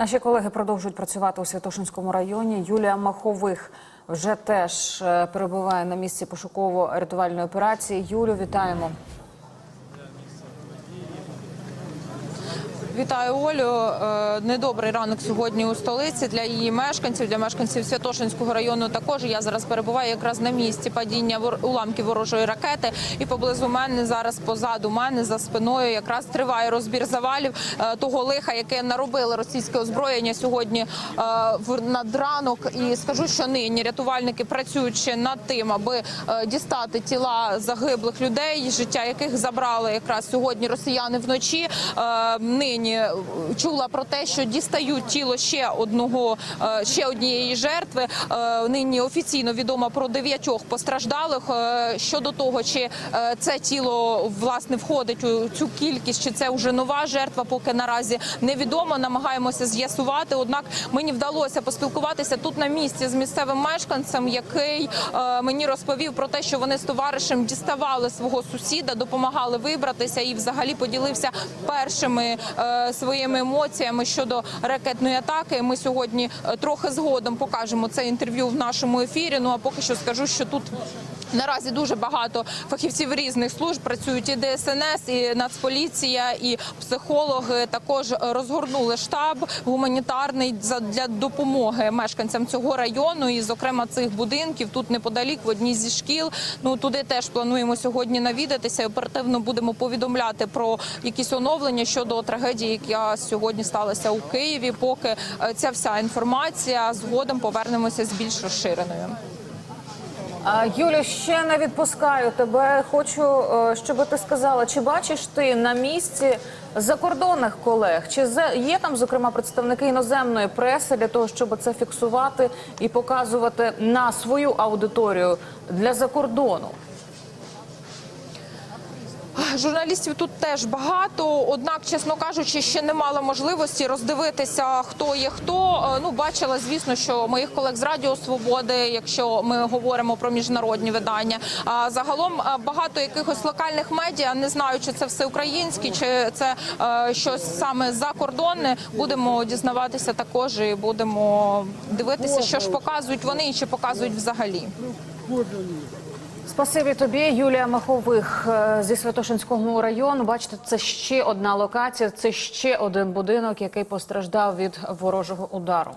Наші колеги продовжують працювати у Святошинському районі. Юлія Махових вже теж е, перебуває на місці пошуково-рятувальної операції. Юлю, вітаємо. Вітаю Олю. Е, Недобрий ранок сьогодні у столиці для її мешканців, для мешканців Святошинського району. Також я зараз перебуваю якраз на місці падіння уламків ворожої ракети. І поблизу мене зараз позаду мене за спиною якраз триває розбір завалів е, того лиха, яке наробили російське озброєння сьогодні е, в надранок. І скажу, що нині рятувальники працюють ще над тим, аби дістати тіла загиблих людей, життя яких забрали якраз сьогодні росіяни вночі. Е, Нині чула про те, що дістають тіло ще одного е, ще однієї жертви. Е, Нині офіційно відомо про дев'ятьох постраждалих. Е, Щодо того, чи е, це тіло власне входить у цю кількість, чи це вже нова жертва, поки наразі невідомо. Намагаємося з'ясувати. Однак мені вдалося поспілкуватися тут на місці з місцевим мешканцем, який е, мені розповів про те, що вони з товаришем діставали свого сусіда, допомагали вибратися і взагалі поділився першими е, своїми емоціями щодо ракетної атаки. Ми сьогодні е, трохи згодом покажемо це інтерв'ю в нашому ефірі. Ну а поки що скажу, що тут. Наразі дуже багато фахівців різних служб працюють і ДСНС, і Нацполіція, і психологи. Також розгорнули штаб гуманітарний для допомоги мешканцям цього району, і зокрема цих будинків тут неподалік в одній зі шкіл. Ну туди теж плануємо сьогодні навідатися. і Оперативно будемо повідомляти про якісь оновлення щодо трагедії, яка сьогодні сталася у Києві. Поки е, ця вся інформація згодом повернемося з більш розширеною. А, Юлю, ще не відпускаю тебе. Хочу, е, щоб ти сказала, чи бачиш ти на місці закордонних колег? Чи є там, зокрема, представники іноземної преси для того, щоб це фіксувати і показувати на свою аудиторію для закордону? Журналістів тут теж багато, однак, чесно кажучи, ще не мала можливості роздивитися, хто є хто. Е, Ну, бачила, звісно, що моїх колег з Радіо Свободи, якщо ми говоримо про міжнародні видання. А загалом е, багато якихось локальних медіа, не знаю, чи це все українські, чи це е, щось саме закордонне. Будемо дізнаватися також і будемо дивитися, що ж показують вони і чи показують взагалі. Спасибі тобі, Юлія Махових е, зі Святошинського району. Бачите, це ще одна локація, це ще один будинок, який постраждав від ворожого удару.